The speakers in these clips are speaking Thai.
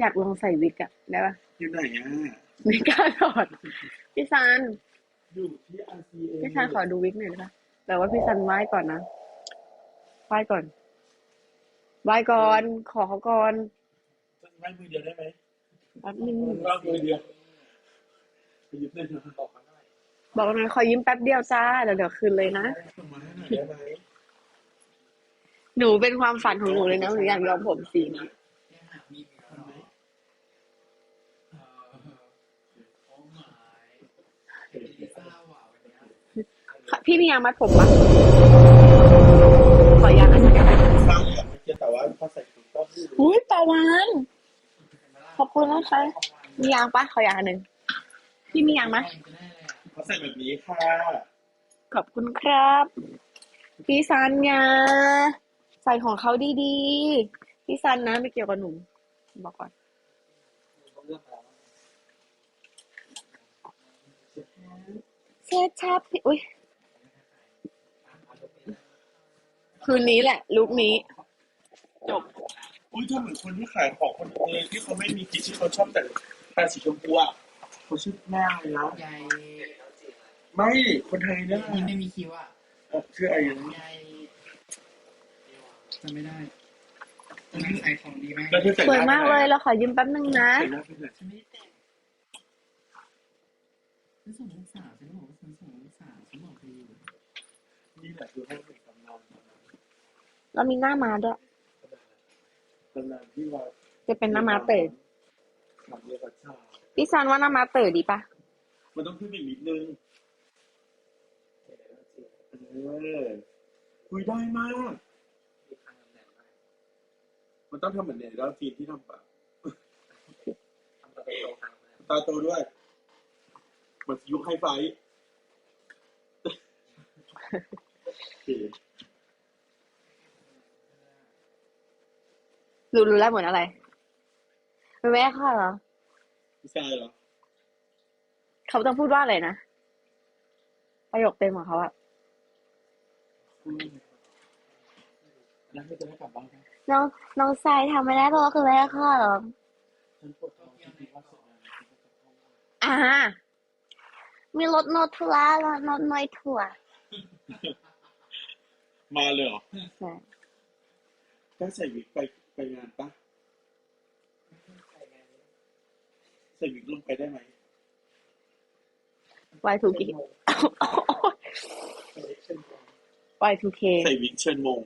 อยากลองใส่วิกอะได้ปะอยู่ไหนอะไม่กล้าถอดพี่ซันอยู่ที่ RCA พี่ซันขอดูวิกหน่อยได้ปะแต่ว่าพี่ซันไหว้ก่อนนะไหว้ก่อนไหว้ก่อนขอเขาก่อนไว้มือเดียวได้ไหมแป๊บนึงว่ามือเดียวไปยึดได้นะบอกมาหน่อยบอกหน่อยขอยิ้มแป๊บเดียวจ้าเดี๋ยวเดี๋ยวคืนเลยนะส่งมาให้หน่อยได้ไหมหนูเป็นความฝันของหนูเลยนะหนูอยากย้อมผมสีนี้ เนี่ยหามีมีแล้วเนาะเออโอ้ my ลิซ่าว่ะวันเนี้ย พี่มียางมัดผมปะขอยางอันนี้ได้ไหมสร้างอย่างเมื่อกี้แต่ว่าพอใส่ถุงก็คืออุ้ยตะวันขอบคุณนะคะมียางปะขอยางอันหนึ่งพี่มียางไหมแพงจะได้เลยอะเขาใส่แบบนี้ค่ะขอบคุณครับ พี่ซันยาใส่ของเขาดีๆ พี่ซันนะไม่เกี่ยวกับหนูบอกก่อนเช็ดชับพี่อุ้ย คืนนี้แหละ ลุกนี้ จบ อุ้ยถ้าเหมือนคนที่ขายของคนเลยที่เขาไม่มีกิจที่เขาชอบแต่งแต่สีชมพูอะเขาชื่อแม่อะไรนะยายไม่คนไทยเนี่ยนี่ไม่มีคิวอะเอ่อชื่ออะไรนะยายจำไม่ได้ตอนนั้นขายของดีมากแล้วเธอแต่งสวยหน้มากเลยเราขอยืมแป๊บนึงนะ แต่งหน้าเป็นไงฉันไม่ได้แต่งฉันส่งลูกสาวฉันบอกว่าฉันส่งลูกสาวฉันบอกเธออยู่นี่แหละคือให้เป็นตำนา นเรามีหน้ามาด้วย ตำนานที่ว่าจะเป็นหน้ามาเต๋อทำเรียกว่าชาพี่ซันว่าหน้ามาเต๋อดีปะมันต้องขึ้นอีกนิดนึงเออคุยได้มาก มันต้องทำเหมือนในดาวจีนที่ทำปะตาโตด้วยเหมือนยุคไฮไฟว์ โอเค รู้รู้แล้วเหมือนอะไรเป็นแม่ค่ะเหรอไม่ใช่เหรอเขาต้องพูดว่าอะไรนะประโยคเต็มของเขาอะอืมแล้วไม่จะได้กลับบ้านไหมน้องน้องทรายทำไม่ได้เพราะว่าคือแม่ค่ะเหรอฉันปวดท้องจริงๆว่าเสร็จแล้วฉันก็จะเข้าบ้านอ่ามีรถโนทุลาแล้วรถน้อยถั่ว มาเลยเหรอใช่ถ้าใส่วิกไป ไปงานปะใส่วิกลงไปได้ไหม Y2K Y2K ใส่วิกเชิญมง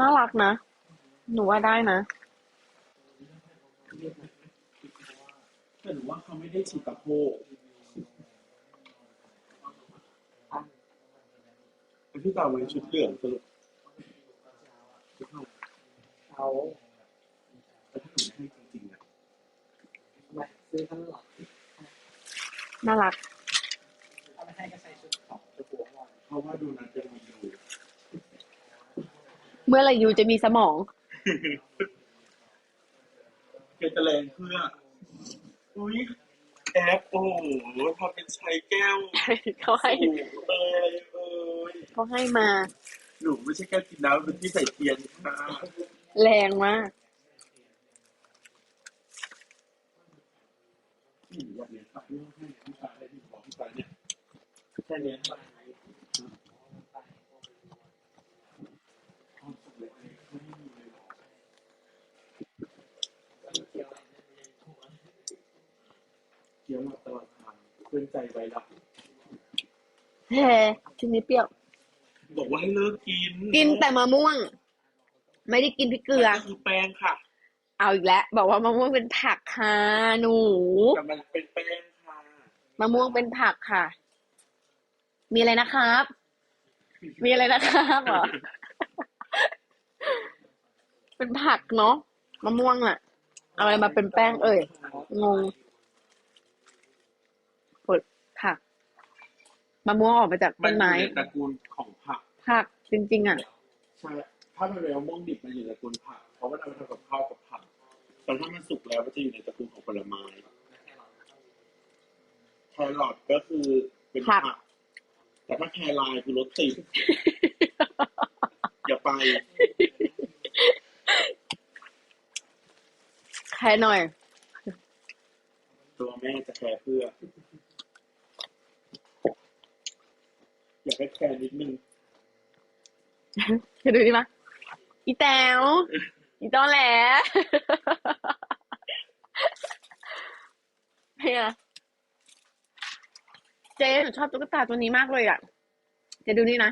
น่ารักนะ หนูว่าได้นะแต่หนูว่าเขาไม่ได้ฉีดตะโพกแล้ว พี่ตาไว้ชุดเหลืองสรุปเท่าเขาแล้วถ้าหนูให้จริงๆนะมาซื้อทั้งหลอดน่ารัก เอาไปให้ก็ใส่ชุดของจะปวดหน่อยเพราะว่าดูนะจะมีอยู่เมื่อไหรยูจะมีสมอง เกจะแรงเพื่อ อุ้ยแอปโอ้โหทำเป็นใช้แก้วเขาให้ สูงเลยเอ้ย เขาให้มา หนูไม่ใช่แก้วกินน้ำเป็นที่ใส่เทียนค่ะแรงมากอืมแบบนี้ครับไม่ต้องให้พี่ชายให้พี่บอกพี่ชายเนี่ยแค่เนี้ยครับความสุขเล็กๆไม่มีเลยหรอเกี่ยวหลับตลอดทางเพื่อนใจไว้หลับเฮ้ชิ้นนี้เปรี้ยว บอกว่าให้เลิกกินกินแต่มะม่วง ไม่ได้กินพริกเกลือมันคือแป้งค่ะ เอาอีกแล้วบอกว่ามะม่วงเป็นผักค่ะหนูแต่มันเป็นแป้งค่ะมะม่วงเป็นผักค่ะ มีอะไรนะครับ มีอะไรนะครับเหรอเป็นผักเนาะมะม่วงอะเอาอะไรมาเป็นแป้งเอ่ยงง มะม่วงออกมาจากต้นไม้มันอยู่ในตระกูลของผักผักจริง ๆ อะ ใช่ถ้ามันเป็นมะม่วงดิบมันอยู่ในตระกูลผักเพราะว่ามันทำกับข้าวกับผักแต่ถ้ามันสุกแล้วมันจะอยู่ในตระกูลของผลไม้แครอทก็คือเป็นผักแต่ถ้าแครายคือรสติดอย่าไปแค่หน่อย ตัวแม่จะแคร์เพื่อ อยากให้แคร์นิดนึงจะดูดิมะอีแต๋วอีตอนแหลเนี่ยเจ๊หนูชอบตุ๊กตาตัวนี้มากเลยอะจะดูนี่นะ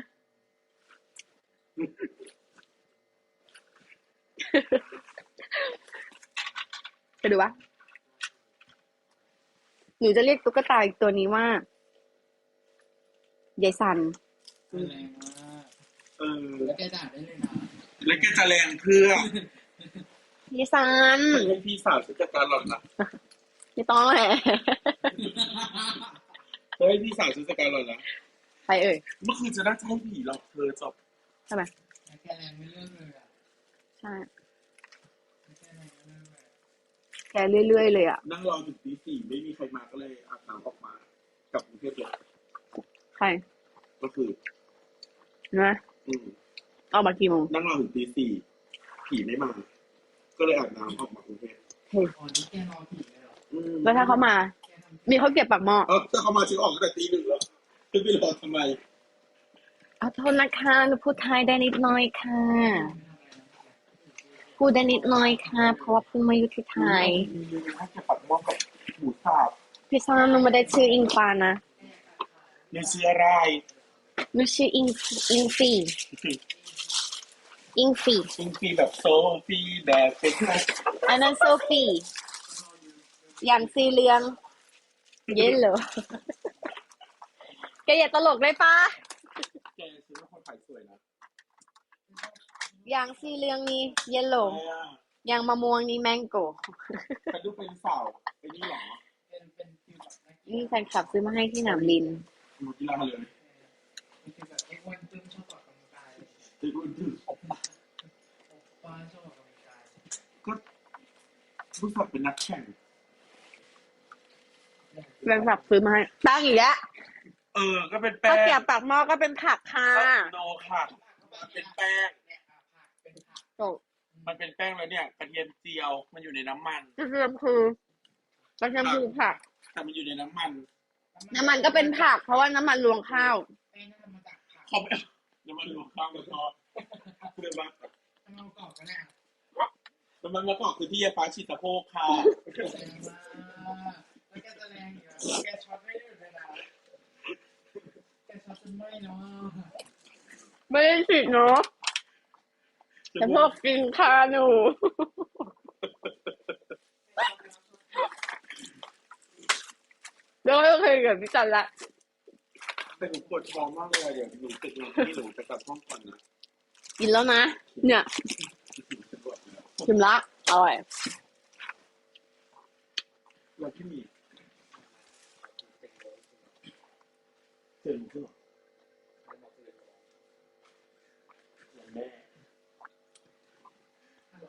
จะดูปะหนูจะเรียกตุ๊กตาอีกตัวนี้ว่า ยายสันแรงมากเออ แล้วแกด่าได้เลยนะแล้วแกจะแรงเพื่อยายสันให้พี่สาวฉันจัดการหล่อนนะไม่ต้องแหละเฮ้ยพี่สาวฉันจัดการหล่อนนะใครเอ่ยเมื่อคืนจะน่าจะให้ผีหลอกเธอจบทำไมแล้วแกแรงไม่เลิกเลยอะใช่แล้วแกแรงไม่เลิกเลยแกเรื่อยๆเลยอะนั่งรอถึงตีสี่ไม่มีใครมาก็เลยอาบน้ำออกมากลับกรุงเทพเลย ใค รก็คือนะอืมเอามากี่โมงนั่งรอถึงตีสี่ผีไม่มา ก็เลยอาบน้ำออกมากรุงเทพอ๋อนี่แกรอผีเลยเหรออืมแล้วถ้าเขามาแกทำมีเขาเก็บปากหม้อเออถ้าเขามาฉันออกตั้งแต่ตีหนึ่งแล้วจะไปรอทำไมเอาโทษนะคะหนูพูดไทยได้นิดหน่อยค่ะไม่ทำอะไรนะพูดได้นิดหน่อยค่ะ เพราะว่าเพิ่งมาอยู่ที่ไทยมีให้แกปักหม้อกับหมูสับ พี่ซานหนูไม่ได้ชื่ออิงฟ้านะ ในเชื้อรายหนูชื่ออิงอิงฟีอิงฟีจริงฟีแบบโซฟีแบบเป็นไงอันนั้นโซฟีอย่างสีเหลืองเย็นเหรอแกอย่าตลกได้ปะแกซื้อเป็นคนขายสวยนะอย่างสีเหลืองนี่เยลโลแม่อย่างมะม่วงนี่แมงโกฉันดูเป็นสาวไอ้นี่เหรอเป็นเป็นฟิลแบบนักกีนี่ฬาแฟนคลับซื้อมาให้ที่หนามบิน หนูกีฬาเลยเป็นฟิลแบบไอ้อ้วนตึ้มชอบออกกำลังกายตีอุ่นถึงออกมาป้าชอบออกกำลังกายก็รู้สึกเป็นนักแข่งแฟนคลับซื้อมาให้ตั้งอีกแล้วเออ ก็เป็นแป้ข้าวเกรียบปากหม้อก็เป็นผักค่ะโนค่ะ มันเป็นแป้ง เนี่ยอะผักเป็นผักโอ้มันเป็นแป้งแล้วเนี่ยกระเทียมเจียว มันอยู่ในน้ำมัน กระเทียมคือกระเทียมคือผัก แต่มันอยู่ในน้ำมัน น้ำมันก็เป็นผัก เพราะว่าน้ำมันรวงข้าวแป้งก็ทำมาจากผักเขาไม่น้ำมันรวมข้าวแล้วก็เพื่อว่าทำเอากรอบกันนะน้ำมันมะกอกคือที่ยาฟ้าฉีดสะโพกค่ะแรงมากแล้วแกจะแรงอยู่แล้วแกช็อตไม่หยุดเลยนะแกช็อตจนไม่เนาะไม่ได้ฉีดเนาะแต่พวกกินคาหนู แล้วก็เคยกับพี่จันละแต่หนูปวดท้องมากเลยเดี๋ยวหนูติดงานที่หนูจะกลับห้องก่อนนะกินแล้วนะ เนี่ยจะปวดแล้วชิมละอร่อยเราที่มีเจอหนูขึ้นหรอแม่ฮัลโหล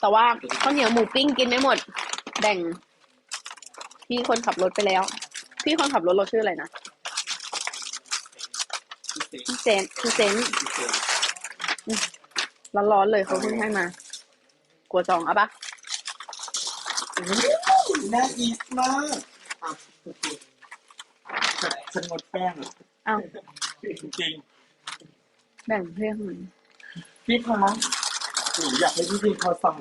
แต่ว่าข้าวเหนียวหมูปิ้งกินไม่หมด แบ่ง พี่คนขับรถไปแล้ว พี่คนขับรถเราชื่ออะไรนะพี่เซ็งพี่เซนพี่เซนพี่เซ็งร้อนๆเลยเขาเพิ่งให้มา กลัวจองอะปะน่าอีสมากอะฉันงดแป้งอะอ้าวจริงแบ่งเพื่อนหน่อยๆพี่คะหนูอยากให้พี่พี่เขาสั่ง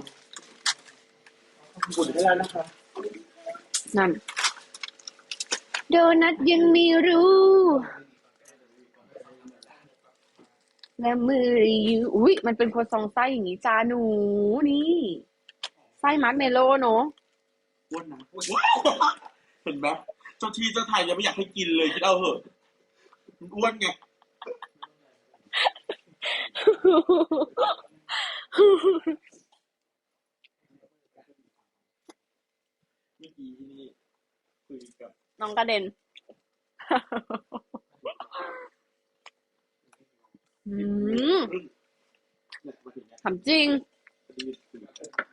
บุญให้แล้วนะคะ นั่น โดนัทยังไมีรู้ และมืออยู่อุ้ยมันเป็นโครัวซองไส้อย่างนี้จ้าหนูนี่ ไส้มัดเมโล่เนอะอ้วนนะว้าวเห็นไหมเจ้าที่เจ้าไทยยังไม่อยากให้กินเลยคิดเอาเหอะมันอ้วนไงเมื่อกี้ที่นี่คุยกับ น้องกระเด็นอืมเนี่ยมาถึงเนี่ยถามจริงพอดีคุยกัน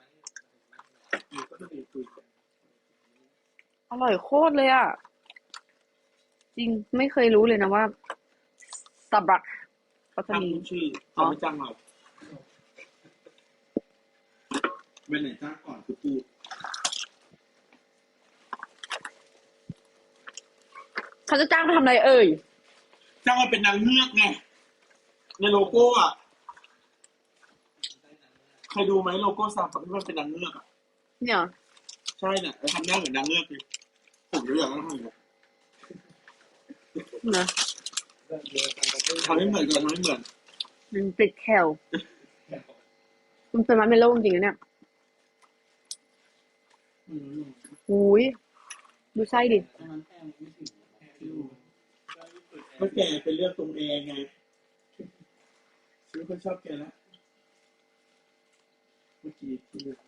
นี่ก็จะมีคุยกันอร่อยโคตรเลยอะ จริงไม่เคยรู้เลยนะว่าสตาร์บัคเขาจะตั้งมีชื่อเขาไม่จ้างเราไปไหนจ้างก่อนคือพูด เขาจะจ้างไปทำอะไรเอ่ย จ้างมาเป็นนางเงือกไงในโลโก้อะใครดูไหมโลโก้ซามที่มันเป็นนางเงือกอะเนี่ย ใช่เนี่ยแล้วทำหน้าเหมือนนางเงือกเลยผมรู้อย่างนั้นทำอย่างนี้นะทำให้เหมือนกันทำให้เหมือนมันติดแคลมันเป็นมันเมโลจริงๆนะเนี่ยอืมหูยดูไส้ดิก็แกไปเลือกตรงเองไงฉันก็ชอบแกแล้วเมื่อกี้ที่เลือก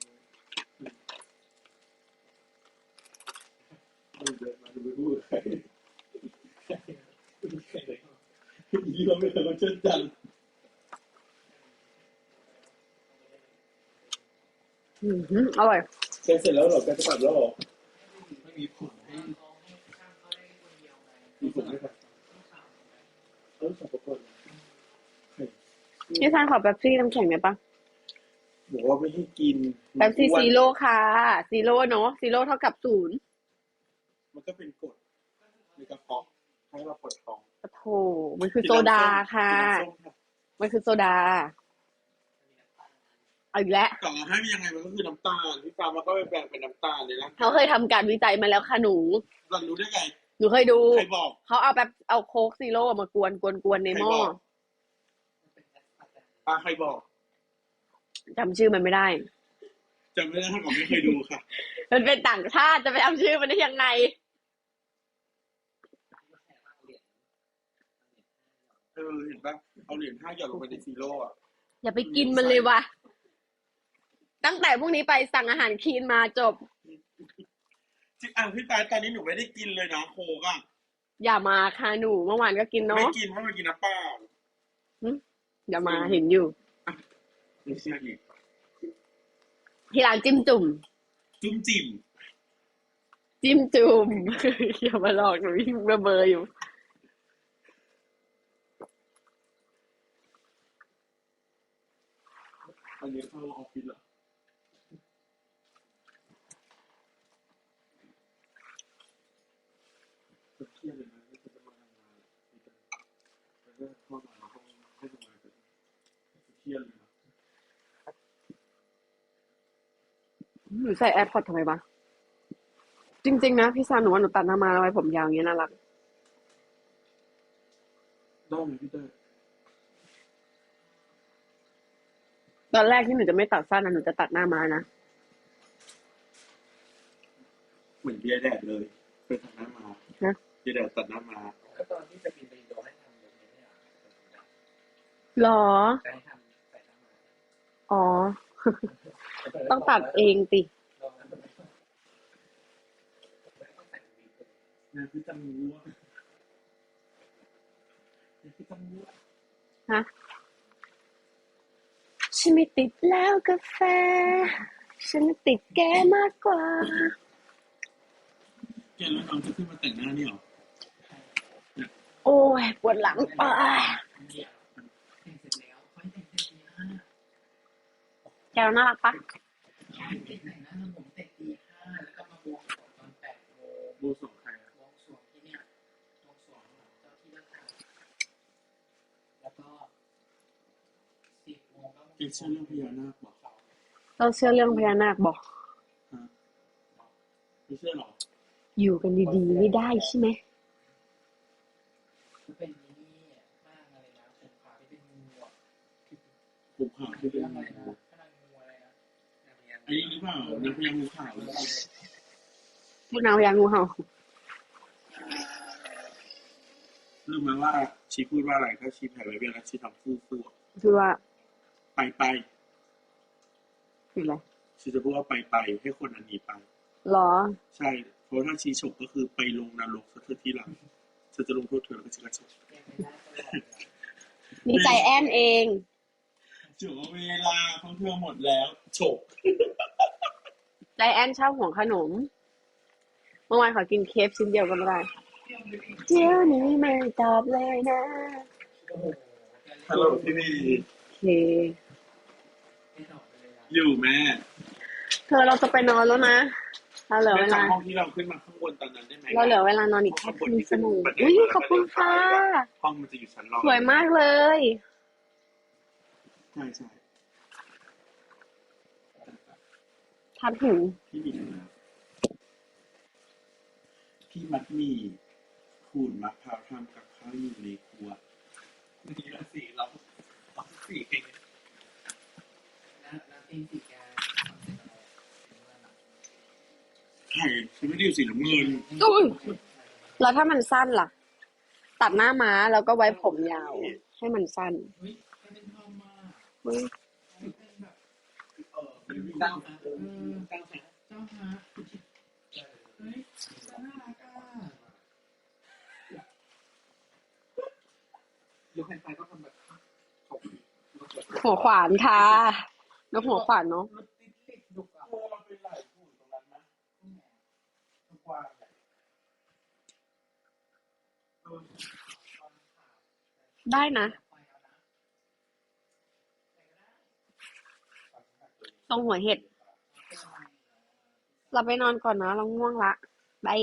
เอาเดินมาดูไปพูดกับใครยี่เราไม่เคยมาเช่นกันอือหืออร่อยแกเสร็จแล้วเหรอแกจะกลับแล้วเหรอไม่มีผล ให้มีผมไหมครับเออสอบประกวดพี่ซานขอแป๊บซี่น้ำแข็งได้ปะบอกว่าไม่ให้กินแป๊บซี่ซีโร่ค่ะซีโร่เนาะซีโร่เท่ากับศูนย์มันก็เป็นกฎในกระเพาะให้เราปวดท้องโอ้โถมันคือโซดาค่ะกินน้ำส้มค่ะ มันคือโซดาเอาอีกแล้วต่อให้มันยังไงมันก็คือน้ำตาลพี่ฟ้ามันก็ไปแบ่งเป็นน้ำตาลเลยนะเขาเคยทำการวิจัยมาแล้วค่ะหนูเรารู้ได้ไง หนูเคยดู ใครบอก เขาเอาแบบเอาโค้กซีโร่มากวนกวนกวนในหม้อป้าใครบอกจำชื่อมันไม่ได้ จำไม่ได้ถ้าผมไม่เคยดูค่ะ มันเป็นต่างชาติจะไปจำชื่อมันได้ยังไง เออเห็นปะเอาเหรียญห้าหยอดลงไปในซีโร่อะอย่าไปกินมันเลยวะตั้งแต่พรุ่งนี้ไปสั่งอาหารคีนมาจบ จริงอะพี่ฟ้าตอนนี้หนูไม่ได้กินเลยนะโคกอะอย่ามาค่ะหนูเมื่อวานก็กินไม่เนาะกินเพราะมันกินน้ำเปล่าอย่ามาเห็นอยู่ ไม่เชื่ออีกที่ร้านจิ้มจุ่ม จุ้มจิ่มจิ้มจุ่ม อย่ามาหลอกหนูยิ่งระเบออยู่ อันนี้เข้าออฟฟิศเหรอเครียดเลยนะไม่เคยมาทำงานมีแต่แล้วก็เข้ามาห้องห้องทำงานกันเครี ยดเลยนะหนูใส่แอร์พอร์ตทำไมวะจริง ๆ นะ พี่ซานหนูว่าหนูตัดหน้ามาแล้วไว้ผมยาวอย่างเงี้ยน่ารักได้ไหมพี่เต้ยตอนแรกที่หนูจะไม่ตัดสั้นนะหนูจะตัดหน้ามานะเหมือนเบียร์แดดเลยไปตัดหน้ามาฮะเบียร์แดดตัดหน้ามาก็ตอนที่จะบินไปอินโดให้ทำแบบนี้เนี่ยหรอจะให้ทำใส่หน้ามา อ๋อ ต้องตัดเองติลองนะไม่ต้องใส่วีผมนะพี่จังรู้ว่าพี่จังรู้ว่าฮะ ฉันไม่ติดแล้วกาแฟ ฉันติดแกมากกว่า แกแล้วน้องจะขึ้นมาแต่งหน้าเนี่ยเหรอ โอ้ย ปวดหลังอะเดี๋ยวแต่งเสร็จแล้วค่อยแต่งเสร็จตีห้า แกวน่ารักปะใช่แต่งหน้าทำผมเสร็จตีห้าแล้วก็มาบวงสรวงตอนแปดโมงบูส่งใครอะบวงสรวงที่เนี่ยบวงสรวงของเจ้าที่เจ้าทางแล้วก็สิบโมงก็แกเชื่อเรื่องพญานาคบอกเราเชื่อเรื่องพญานาคบอกฮะไม่เชื่อหรออยู่กันดีๆไม่ได้ใช่ไหม จะเป็นนี่ห้างอะไรนะผมพาไปเป็นงูอะ บุกหาที่เป็น เรื่องอะไร งู นะพลังงูอะไรนะ อันนี้หรือเปล่านางพญางูขาวหรือเปล่า พูดนาวพญางูเห่ารู้ไหมว่าชีพูดว่าอะไรถ้าชีแผ่ไปเบี้ยแล้วชีทำฟู่ฟู่คือว่าไปไปคืออะไรชีจะพูดว่าไปไปให้คนนั้นหนีไปหรอ ใช่ เพราะถ้าชีฉกก็คือไปลงนรกสักทีหลังเธอจะลงโทษเธอแล้วก็ชีก็ฉกนี่ใจแอนเองฉกเวลาของเธอหมดแล้วฉกใจแอนชอบห่วงขนม เมื่อวานขอกินเคฟชิ้นเดียวก็ไม่ได้เดี๋ยวนี้ไม่ตอบเลยนะโอ้โหฮัลโหลพี่วีโอเคไม่ตอบไปเลยอะอยู่แม่เธอเราจะไปนอนแล้วนะเราเหลือแม่เวลาจำห้องที่เราขึ้นมาข้างบนตอนนั้นได้ไหมเราเหลือเวลานอนอีกแค่ครึ่งชั่วโมงอุ้ยขอบคุณค่ะห้องมันจะอยู่ชั้นรองสวยมากเลยใช่ใช่ทัดหูพี่มีนะ พี่มัดหมีขูดมะพร้าวทำกับข้าวอยู่ในครัวนี่ละสี่เราเราสี่เองนะแล้วตีสี่แกทำเสร็จอะไรเป็นเมื่อไหร่ใช่ฉันไม่ได้อยู่สีน้ำเงินอุ้ยแล้วถ้ามันสั้นล่ะ ตัดหน้าม้าแล้วก็ไว้ผมยาว ให้มันสั้นเฮ้ยแกเป็นทอมมาอุ๊ยเป็นแบบเออเป็นเจ้าเจ้าฮะเออเจ้าฮะเจ้าฮะเฮ้ยน่ารักอะย กแผ่นไฟก็ทำแบบถกหัวขวานค่ะแล้วหัวขวานเนาะรถติดเหล็กดุกอะโอ้เราเป็นไหลผู้ตรงนั้นนะทุกวันเลยได้นะตรงหัวเห็ด เราไปนอนก่อนนะ เราง่วงละบาย